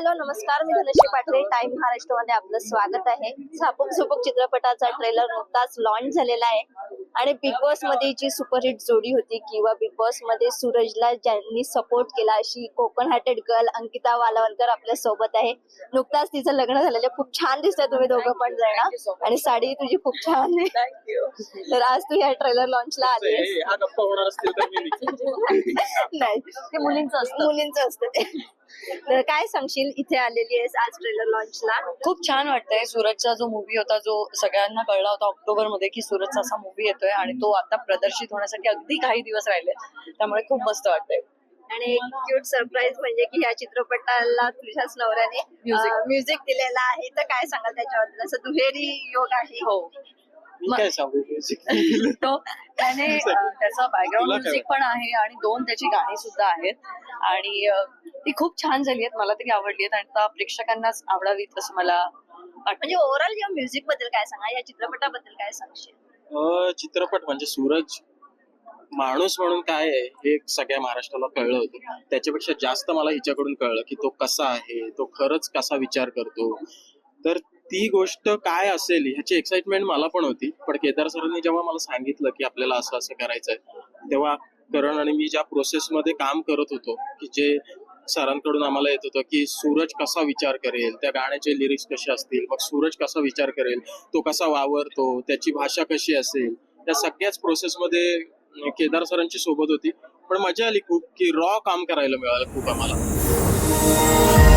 Hello नमस्कार. मी Dhanashree Patre time महाराष्ट्रमध्ये आपलं स्वागत आहे. झापूक झुपूक चित्रपटाचा ट्रेलर नुकताच लॉन्च झालेला आहे. आणि बिग बॉसमध्ये जी सुपरहिट जोडी होती किंवा बिग बॉसमध्ये सूरजला ज्यांनी सपोर्ट केला अशी कोकण हार्टेड गर्ल अंकिता वालावलकर आपल्यासोबत आहे. नुकताच तिचं लग्न झालेलं आहे. खूप छान दिसतंय तुम्ही दोघं पण जण आणि साडी तुझी खूप छान आहे. थँक्यू तर आज तू या ट्रेलर लॉन्चला आली. नाही. ते मुलींचं असतं. मुलींचं असतं ते. तर काय सांगशील? इथे आलेली आहेस आज ट्रेलर लॉन्चला खूप छान वाटतंय. सूरजचा जो मूवी होता जो सगळ्यांना कळला होता ऑक्टोबरमध्ये की सूरजचा असा मूवी येतोय आणि तो आता प्रदर्शित होण्यासाठी अगदी काही दिवस राहिले. त्यामुळे खूप मस्त वाटतंय. आणि एक क्यूट सरप्राईज म्हणजे की ह्या चित्रपटाला तुझ्याच नवऱ्याने. म्युझिक दिलेलं आहे. तर काय सांगाल त्याच्याबद्दल? असं दुहेरी योग आहे. हो. मी काय सांगू? तो त्याने त्याचा बॅकग्राऊंड म्युझिक पण आहे आणि दोन त्याची गाणी सुद्धा आहेत. आणि ती खूप छान झाली आहेत. मला तरी आवडली आहेत आणि आता प्रेक्षकांनाच आवडावीत असं मला वाटतं. म्हणजे ओव्हरऑल या म्युझिकबद्दल काय सांगा? या चित्रपटाबद्दल काय सांगशील? अं, चित्रपट म्हणजे सूरज माणूस म्हणून काय आहे हे सगळ्या महाराष्ट्राला कळलं होतं. त्याच्यापेक्षा जास्त मला हिच्याकडून कळलं की तो कसा आहे तो खरंच कसा विचार करतो. तर ती गोष्ट काय असेल ह्याची एक्साइटमेंट मला पण होती. पण केदार सरांनी जेव्हा मला सांगितलं की आपल्याला असं असं करायचंय तेव्हा करण आणि मी ज्या प्रोसेसमध्ये काम करत होतो की जे सरांकडून आम्हाला येत होतं की सूरज कसा विचार करेल त्या गाण्याचे लिरिक्स कसे असतील मग सूरज कसा विचार करेल तो कसा वावरतो त्याची भाषा कशी असेल त्या सगळ्याच प्रोसेसमध्ये केदार सरांची सोबत होती. पण मजा आली खूप की रॉ काम करायला मिळालं खूप आम्हाला.